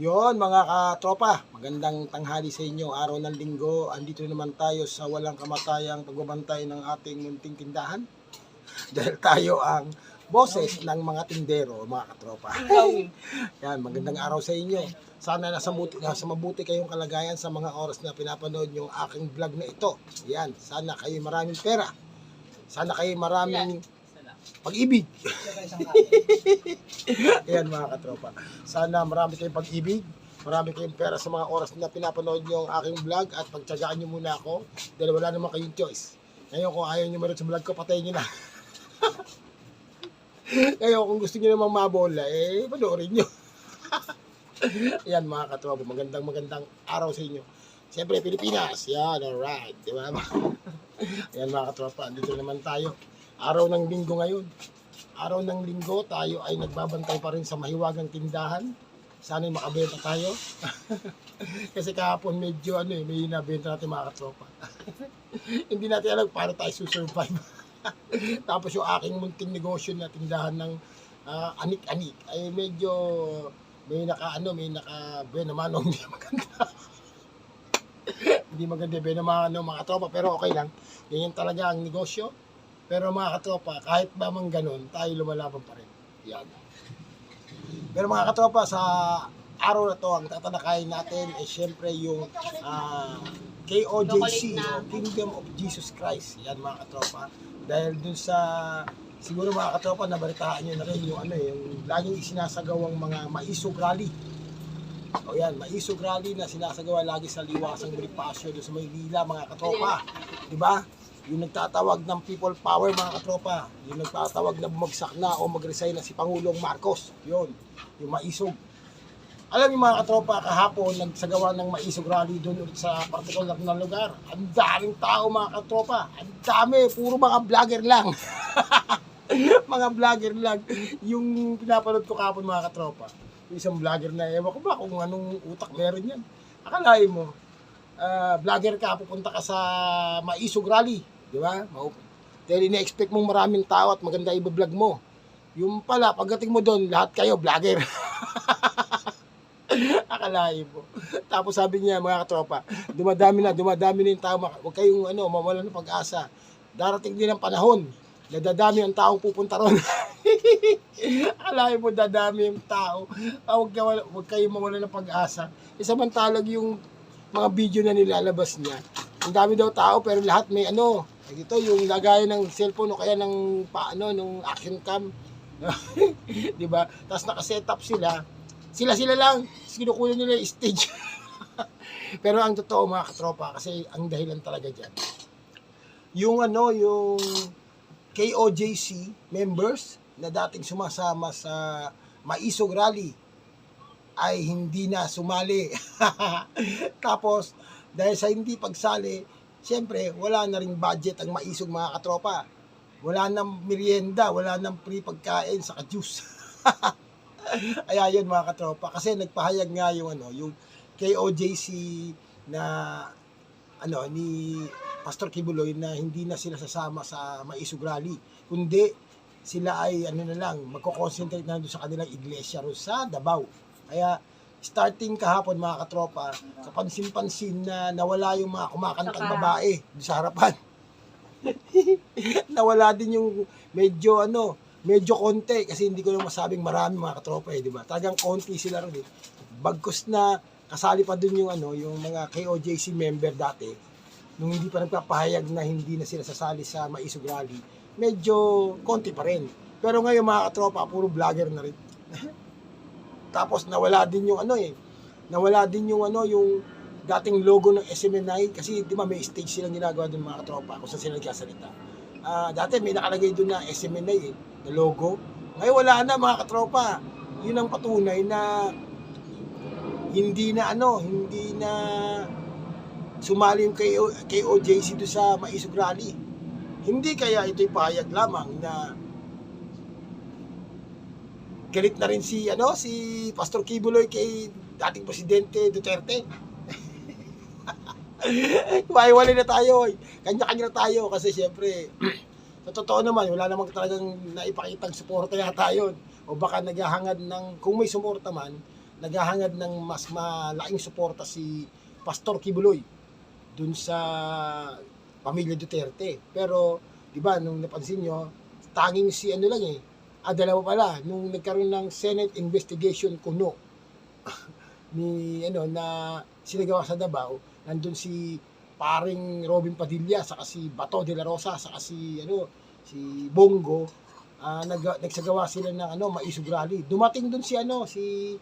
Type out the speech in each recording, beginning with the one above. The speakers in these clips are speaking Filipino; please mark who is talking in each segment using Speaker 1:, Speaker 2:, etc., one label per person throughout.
Speaker 1: Yon mga katropa, magandang tanghali sa inyo, araw ng linggo. Andito naman tayo sa walang kamatayang pagbabantay ng ating munting tindahan. Dahil tayo ang boses ng mga tindero, mga katropa. Yan, magandang araw sa inyo. Sana nasa, muti, nasa mabuti kayong kalagayan sa mga oras na pinapanood yung aking vlog na ito. Yan, sana kayo maraming pera. Sana kayo maraming pag-ibig. Ayan mga katropa. Sana marami kayong pag-ibig, marami kayong pera sa mga oras na pinapanood nyo ang aking vlog at pagtsagaan nyo muna ako dahil wala naman kayong choice. Ngayon kung ayaw nyo manood sa vlog ko, patayin nyo na. Ngayon kung gusto nyo namang mabola, eh, panoorin nyo. Ayan mga katropa, magandang magandang araw sa inyo. Siyempre, Pilipinas. Yan, alright. Di ba? Ayan mga katropa, andito naman tayo. Araw ng linggo ngayon. Araw ng linggo, tayo ay nagbabantay pa rin sa mahiwagang tindahan. Sana'y makabenta tayo. Kasi kahapon medyo ano eh, may nabenta natin mga katropa. Hindi natin alam paano tayo susurvive. Tapos yung aking munting negosyo na tindahan ng ah, anik-anik ay medyo may naka ano, may naka benamanong hindi maganda. hindi maganda benamanong mga tropa pero okay lang. Ganyan talaga ang negosyo. Pero mga katropa, kahit ba man ganun, tayo lumalaban pa rin. Yan. Pero mga katropa, sa araw na to, ang tatalakayin natin ay syempre yung ah, KOJC, o Kingdom of Jesus Christ. Yan mga katropa. Dahil dun sa, siguro mga katropa, nabalitaan nyo na rin yung ano eh, yung laging isinasagawang mga maisog rally. O yan, maisog rally na sinasagawa lagi sa liwasang Bonifacio doon sa Maynila mga katropa. Di ba? Yung nagtatawag ng people power mga katropa. Yung nagtatawag na bumagsak na o mag-resign na si Pangulong Marcos. Yun, yung maisog. Alam niyo mga katropa, kahapon nagsagawa ng maisog rally doon ulit sa particular na lugar. Ang daming tao mga katropa. Ang dami, puro mga vlogger lang. mga vlogger lang. Yung pinapanood ko kahapon mga katropa. Yung isang vlogger na, ewan ko ba kung anong utak meron yan. Akalain mo, ah, vlogger ka, pupunta ka sa maisog rally. Di ba? Dahil ina-expect mong maraming tao at maganda i-vlog mo. Yung pala, pagdating mo doon, lahat kayo vlogger. Akalain mo. Tapos sabi niya, mga katropa, dumadami na, dumadami na yung tao. Huwag kayong ano, mawala ng pag-asa. Darating din ang panahon na dadami ang taong pupunta ron. Akalain mo, dadami yung tao. Ah, Huwag, ka, huwag kayong mawala ng pag-asa. Isamantalag yung mga video na nilalabas niya. Ang dami daw tao pero lahat may ano, ito yung lagayan ng cellphone o kaya ng paano nung action cam. 'Di ba? Tapos naka-set up sila. Sila-sila lang. Kinukuha nila yung stage. pero ang totoo mga katropa kasi ang dahilan talaga diyan. Yung ano, yung KOJC members na dating sumasama sa Maisog Rally ay hindi na sumali. Tapos, dahil sa hindi pagsali, siyempre, wala na ring budget ang maisog mga katropa. Wala nang merienda, wala nang free pagkain sa juice. Kaya yun mga katropa. Kasi nagpahayag nga yung, ano, yung KOJC na ano ni Pastor Kibuloy na hindi na sila sasama sa Maisog Rally. Kundi sila ay ano na lang, magko-concentrate na doon sa kanilang iglesia ro sa Davao. Kaya starting kahapon mga katropa, kapansin-pansin na nawala yung mga kumakantang babae sa harapan. nawala din yung medyo ano, medyo konti kasi hindi ko na masabing marami mga katropa eh, di ba? Talagang konti sila ron eh. Bagkus na kasali pa dun yung ano, yung mga KOJC member dati, nung hindi pa nagpapahayag na hindi na sila sasali sa Maisog Rally, medyo konti pa rin. Pero ngayon mga katropa, puro vlogger na rin. Tapos nawala din yung ano eh, nawala din yung ano, yung dating logo ng SMNI kasi di ba may stage silang ginagawa doon mga katropa kung saan sila nagkasalita. Ah, dati may nakalagay doon na SMNI eh, na logo. Ngayon wala na mga katropa. Yun ang patunay na hindi na ano, hindi na sumali yung KO, KOJC doon sa Maisog Rally. Hindi kaya ito'y pahayag lamang na galit na rin si ano si Pastor Kibuloy kay dating presidente Duterte. Maiwalay na tayo. eh. Kanya-kanya na tayo kasi syempre sa totoo naman wala namang talagang naipakitang suporta yata yun. O baka naghahangad ng kung may suporta man naghahangad ng mas malaking suporta si Pastor Kibuloy dun sa pamilya Duterte. Pero, di ba, nung napansin nyo, tanging si ano lang eh, ah, dalawa pala, nung nagkaroon ng Senate investigation kuno ni, ano, na sinagawa sa Davao, nandun si paring Robin Padilla, saka si Bato de la Rosa, saka si, ano, si Bongo, ah nag, nagsagawa sila ng ano, maisog rally. Dumating dun si ano, si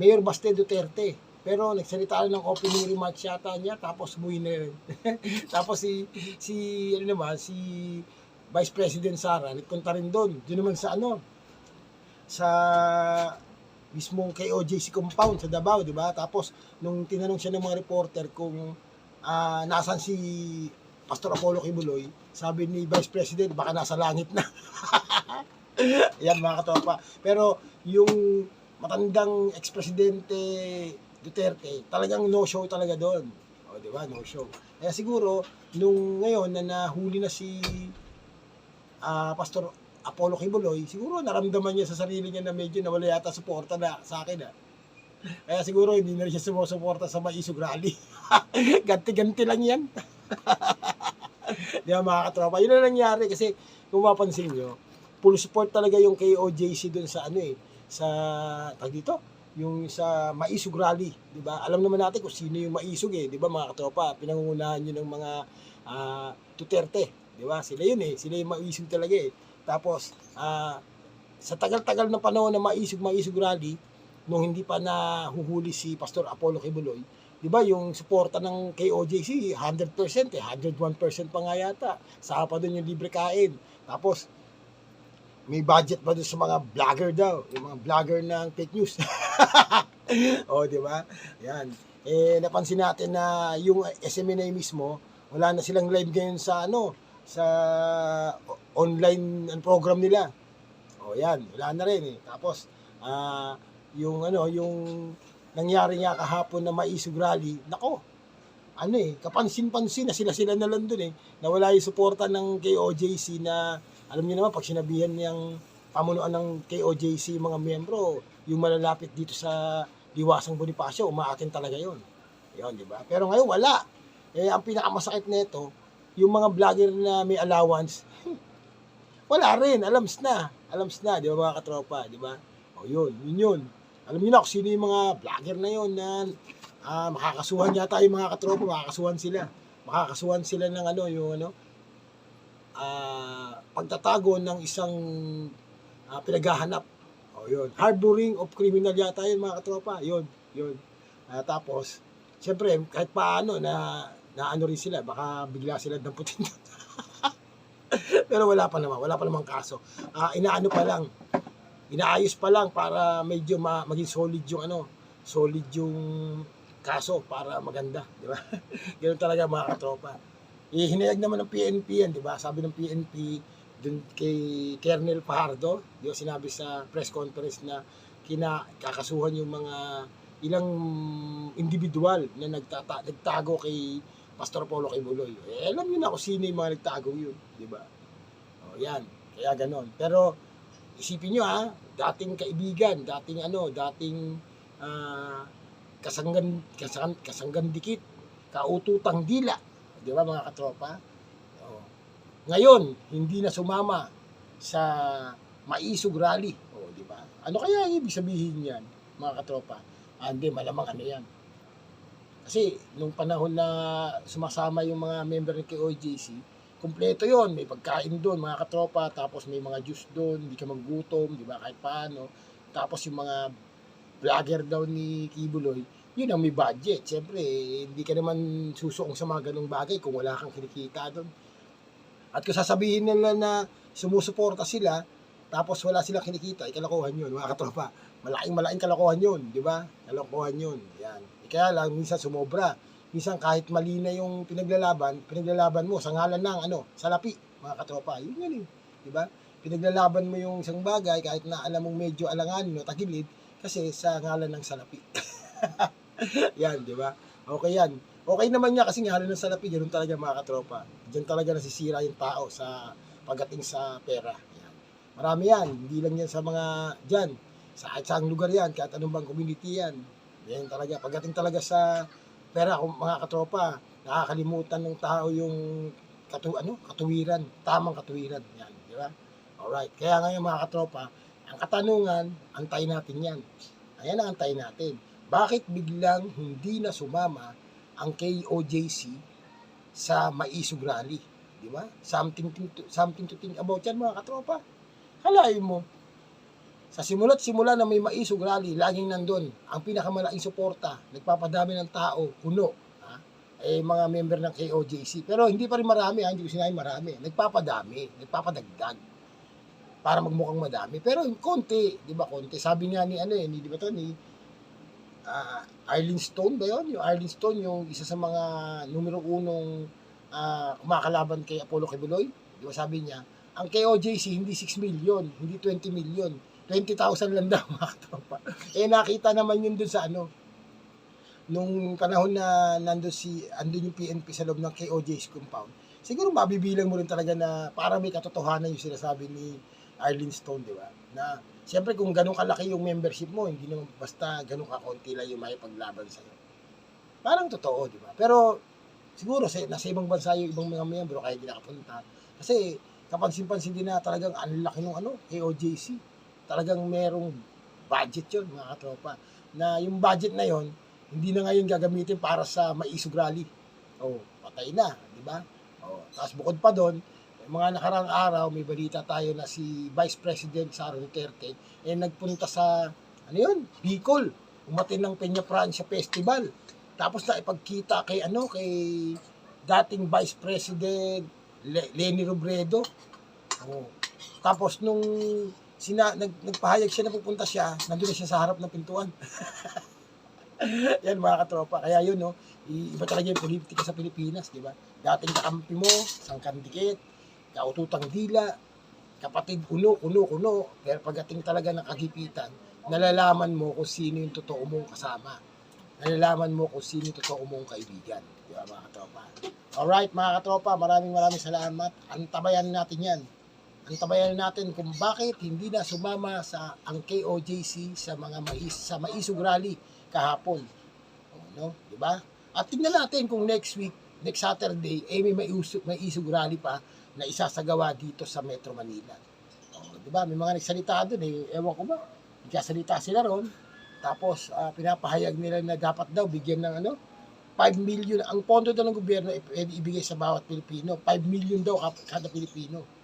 Speaker 1: Mayor Baste Duterte. Pero nagsalita lang ng opening remarks yata niya, tapos buhay na rin. tapos si, si, ano naman, si Vice President Sara, nagpunta rin doon. Doon naman sa ano, sa mismong KOJC compound sa Davao, di ba? Tapos, nung tinanong siya ng mga reporter kung ah nasan si Pastor Apollo Kibuloy, sabi ni Vice President, baka nasa langit na. Yan mga katopa. Pero yung matandang ex-presidente Duterte, talagang no-show talaga doon. O, di ba? No-show. Kaya siguro, nung ngayon na nahuli na si ah, Pastor Apollo Kibuloy, siguro naramdaman niya sa sarili niya na medyo nawala yata suporta na sa akin ah. Kaya siguro hindi na rin siya sumusuporta sa maisog rally. Ganti-ganti lang yan. Di ba mga katropa? Yun na nangyari kasi kung mapansin nyo, full support talaga yung kay OJC dun sa ano eh, sa, tag dito, yung sa Maisog Rally, di ba? Alam naman natin kung sino yung Maisog eh, di ba mga katropa? Pinangungunahan yun ng mga ah, Duterte, di ba? Sila yun eh, sila yung Maisog talaga eh. Tapos, ah, sa tagal-tagal ng panahon na Maisog, Maisog Rally, nung hindi pa nahuhuli si Pastor Apollo Kibuloy, di ba yung suporta ng KOJC 100% eh. 101% pa nga yata. Saka pa doon yung libre kain. Tapos may budget pa doon sa mga vlogger daw. Yung mga vlogger ng fake news. Oh di ba? Yan. Eh napansin natin na yung SMNA mismo wala na silang live ngayon sa ano sa o- online program nila. Oh yan. Wala na rin eh. Tapos ah yung ano yung nangyari nga kahapon na maisog rally, nako, ano eh, kapansin-pansin na sila-sila na lang dun eh, na wala yung suporta ng KOJC na, alam niyo naman, pag sinabihan niyang pamunuan ng KOJC mga miyembro, yung malalapit dito sa Diwasang Bonifacio, umaakin talaga yon Yun, di ba? Pero ngayon, wala. Eh, ang pinakamasakit nito, yung mga vlogger na may allowance, wala rin, alams na. Alams na, di ba mga katropa, di ba? O yun, yun yun. Alam niyo na kung sino yung mga vlogger na yun na ah, makakasuhan yata yung mga katropa, makakasuhan sila. Makakasuhan sila ng ano, yung ano, ah, pagtatago ng isang ah, pinaghahanap. O yun, harboring of criminal yata yun mga katropa. Yun, yun. Ah, tapos, siyempre, kahit paano na na ano rin sila, baka bigla sila damputin. Pero wala pa naman, wala pa namang kaso. Ah, inaano pa lang, inaayos pa lang para medyo ma- maging solid yung ano, solid yung kaso para maganda, di ba? Ganun talaga mga katropa. Ihinayag naman ng PNP yan, di ba? Sabi ng PNP dun kay Colonel Fajardo, di sinabi sa press conference na kina kakasuhan yung mga ilang individual na nagtata, nagtago kay Pastor Polo Kibuloy. Eh, alam niyo na kung sino yung mga nagtago yun, di ba? O, yan. Kaya ganon. Pero, isipin nyo ha, dating kaibigan, dating ano, dating ah, kasanggan, kasang, kasanggan dikit, kaututang dila, di ba mga katropa? O, ngayon, hindi na sumama sa maisog rally, o, di ba? Ano kaya ibig sabihin yan, mga katropa? Ah, hindi, malamang ano yan. Kasi, nung panahon na sumasama yung mga member ng KOJC, kumpleto yon may pagkain doon mga katropa tapos may mga juice doon hindi ka magutom di ba kahit paano. Tapos yung mga vlogger daw ni Kibuloy yun ang may budget. Syempre eh, hindi ka naman susuong sa mga ganong bagay kung wala kang kinikita doon. At kung sasabihin nila na sumusuporta sila tapos wala silang kinikita ay kalokohan yun mga katropa malaking malaking kalokohan yun di ba kalokohan yun yan Eh, kaya lang minsan sumobra minsan kahit mali na yung pinaglalaban, pinaglalaban mo sa ngalan ng ano, salapi, mga katropa. Yun yun eh. Di ba? Pinaglalaban mo yung isang bagay kahit na alam mong medyo alanganin o tagilid kasi sa ngalan ng salapi. yan, di ba? Okay yan. Okay naman niya kasi ngalan ng salapi, ganun talaga mga katropa. Diyan talaga nasisira yung tao sa pagdating sa pera. Yan. Marami yan. Hindi lang yan sa mga dyan. Sa saang lugar yan, kahit anong bang community yan. Yan talaga. Pagdating talaga sa pera, kung mga katropa, nakakalimutan ng tao yung katu ano, katuwiran, tamang katuwiran. Yan, di ba? Alright. Kaya ngayon mga katropa, ang katanungan, antayin natin yan. Ayan ang antayin natin. Bakit biglang hindi na sumama ang KOJC sa Maisog Rally? Di ba? Something to, something to think about yan mga katropa. Halayin mo. Sa simula't simula na may Maisog Rally, laging nandun ang pinakamalaking suporta, nagpapadami ng tao, puno. Ha? Eh, mga member ng KOJC. Pero hindi pa rin marami, ha? hindi ko sinabi marami. Nagpapadami, nagpapadagdag para magmukhang madami. Pero konti, di ba konti? Sabi nga ni ano eh, di ba to, ni ah, Arlene Stone ba yun? Yung Arlene Stone, yung isa sa mga numero unong ah, kumakalaban kay Apollo Kibuloy. Di ba sabi niya, ang KOJC hindi 6 million, hindi 20 million. 20,000 lang daw mga katropa. Eh nakita naman yun dun sa ano, nung panahon na nandun si, andun yung PNP sa loob ng KOJC compound. Siguro mabibilang mo rin talaga na para may katotohanan yung sinasabi ni Arlene Stone, di ba? Na siyempre kung ganun kalaki yung membership mo, hindi naman basta ganun kakonti lang yung may paglaban sa'yo. Parang totoo, di ba? Pero siguro sa, nasa ibang bansa yung ibang mga miyembro kaya hindi nakapunta. Kasi kapansin-pansin din na talagang ang laki ng ano, KOJC. Talagang merong budget yun, mga katropa. Na yung budget na yon hindi na ngayon gagamitin para sa maisog rally. Oh, patay na, di ba? Oh, tapos bukod pa doon, mga nakarang araw, may balita tayo na si Vice President Sara Duterte eh nagpunta sa ano yun, Bicol. Umatin ng Peña Francia Festival. Tapos na ipagkita kay ano, kay dating Vice President Le- Leni Robredo. Oh. Tapos nung sina, nag, nagpahayag siya na pupunta siya, nandun na siya sa harap ng pintuan. Yan mga katropa. Kaya yun, no, iba talaga yung politika sa Pilipinas, di ba? Dating kakampi mo, sangkan dikit, kaututang dila, kapatid kuno, kuno, kuno. Pero pagdating talaga ng kagipitan, nalalaman mo kung sino yung totoo mong kasama. Nalalaman mo kung sino yung totoo mong kaibigan. Di ba mga katropa? Alright mga katropa, maraming maraming salamat. Antabayan natin yan. Antabayan natin kung bakit hindi na sumama sa ang KOJC sa mga mais, sa Maisog Rally kahapon. No? Di ba? At tingnan natin kung next week, next Saturday, eh may maisog, maisog rally pa na isasagawa dito sa Metro Manila. O, di ba? May mga nagsalita doon eh. Ewan ko ba? Nagsasalita sila ron. Tapos, ah, pinapahayag nila na dapat daw bigyan ng ano, 5 million. Ang pondo daw ng gobyerno pwede ibigay sa bawat Pilipino. 5 million daw kada Pilipino.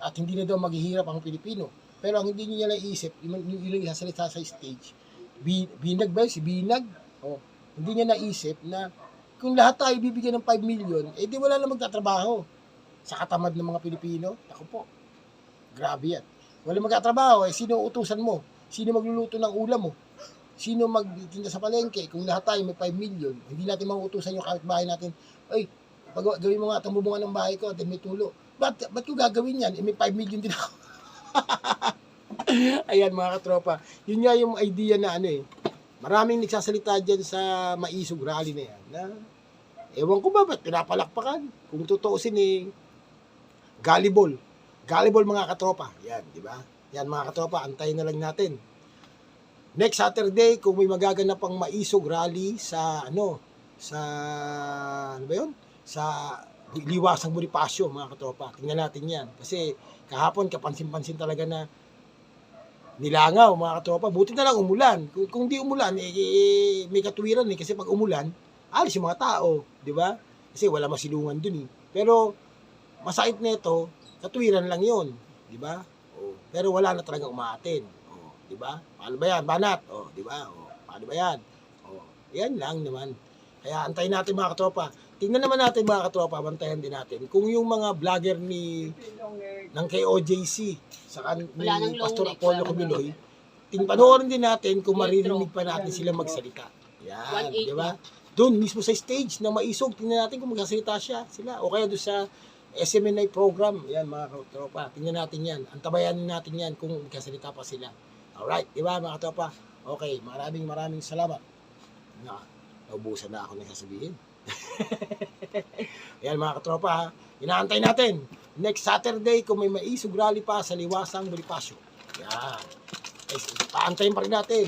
Speaker 1: At hindi na daw maghihirap ang Pilipino. Pero ang hindi niya naisip, yun, yun, yun yung isasalita sa stage, Bi, binag ba? Si Binag? Oh, hindi niya naisip na kung lahat tayo bibigyan ng 5 million, eh di wala na magtatrabaho. Sa katamad ng mga Pilipino, ako po, grabe yan. Wala magtatrabaho, eh sino utusan mo? Sino magluluto ng ulam mo? Sino magtinda sa palengke? Kung lahat tayo may 5 million, hindi natin mauutusan yung kapitbahay natin, ay, pag gawin mo nga itong ng bahay ko at may tulo. Ba't, ba't ko gagawin yan? Eh, may 5 million din ako. Ayan mga katropa. Yun nga yung idea na ano eh. Maraming nagsasalita dyan sa maisog rally na yan. Na, ewan ko ba ba't pinapalakpakan? Kung tutuusin eh, gullible. Gullible mga katropa. Yan, di ba? Yan mga katropa, antayin na lang natin. Next Saturday, kung may magaganap pang maisog rally sa ano, sa ano ba yun? Sa liwasang Bonifacio, mga katropa. Tingnan natin yan. Kasi kahapon, kapansin-pansin talaga na nilangaw, mga katropa. Buti na lang umulan. Kung, kung di umulan, eh, eh, may katuwiran eh. Kasi pag umulan, alis yung mga tao. Di ba? Kasi wala masilungan dun eh. Pero, masakit nito, katuwiran lang yon Di ba? Oh. Pero wala na talaga umaatin. Oh. Di ba? Paano ba yan? Banat. Oh, di ba? Oh. Paano ba yan? Oh. Yan lang naman. Kaya antayin natin mga katropa. Tingnan naman natin mga katropa, bantayan din natin. Kung yung mga vlogger ni ng KOJC sa kan ni Pastor Apollo Kumiloy, ting panoorin din natin kung maririnig pa natin sila magsalita. Yan,
Speaker 2: 180.
Speaker 1: di ba? Doon mismo sa stage na maisog, tingnan natin kung magsasalita siya sila o kaya doon sa SMNI program. Yan mga katropa, tingnan natin yan. Antabayan natin yan kung magsasalita pa sila. Alright, di ba mga katropa? Okay, maraming maraming salamat. Na, naubusan na ako ng sasabihin. Yan mga katropa ha. Inaantay natin. Next Saturday kung may maisog rally pa sa Liwasang Bonifacio. Yan. Eh, paantayin pa rin natin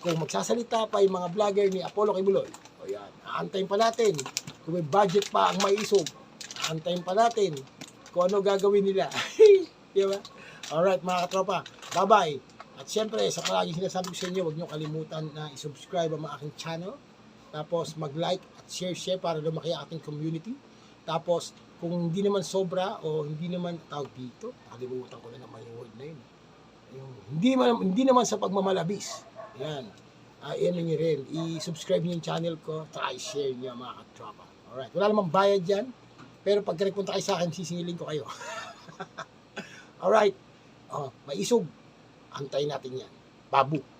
Speaker 1: kung magsasalita pa yung mga vlogger ni Apollo Kibuloy. O yan, aantayin pa natin kung may budget pa ang maisog. Aantayin pa natin kung ano gagawin nila. Di ba? Alright mga katropa, bye-bye. At syempre, sa palagi sinasabi ko sa inyo, huwag niyo kalimutan na i-subscribe ang aking channel. Tapos mag-like at share-share para lumaki ang ating community. Tapos, kung hindi naman sobra o hindi naman tawag dito, nakalimutan ko na naman yung word na yun. Yung, hindi, man, hindi naman sa pagmamalabis. Yan. Uh, yan nyo rin. I-subscribe niyo yung channel ko. Try share niyo mga katropa. Alright. Wala namang bayad dyan. Pero pag nagpunta kayo sa akin, sisingilin ko kayo. Alright. Oh, maisog. Antayin natin yan. Babu.